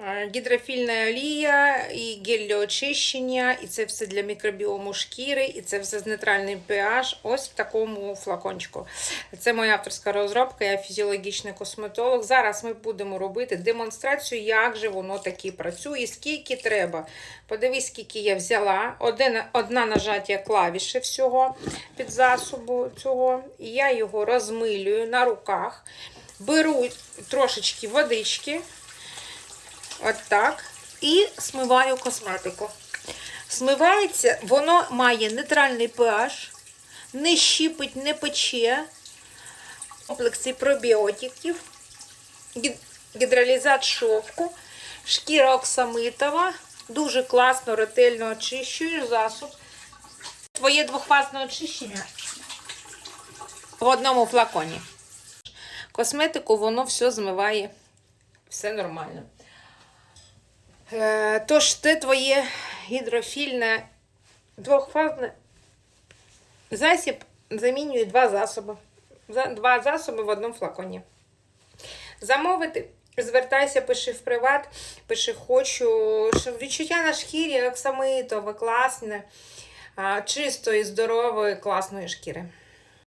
Е, Гідрофільна олія і гель для очищення, і це все для мікробіому шкіри, і це все з нейтральним pH. Ось в такому флакончику. Це моя авторська розробка, я фізіологічний косметолог. Зараз ми будемо робити демонстрацію, як же воно таки працює, скільки треба. Подивись, скільки я взяла. Один, одна нажаття клавіші всього під засобу цього. І я його розмилюю на руках. Беру трошечки водички. От так. І смиваю косметику. Смивається, воно має нейтральний pH, не щипить, не пече. Комплекси пробіотиків, гі- гідролізат шовку, шкіра оксамитова. Дуже класно, ретельно очищуєш засоб. Твоє двохфазне очищення в одному флаконі. Косметику воно все змиває. Все нормально. Е, Тож це твоє гідрофільне двохфазне засіб замінює два засоби. Два засоби в одному флаконі. Замовити, звертайся, пиши в приват, пиши хочу, відчуття на шкірі оксамитове, класне, чистої, здорової, класної шкіри.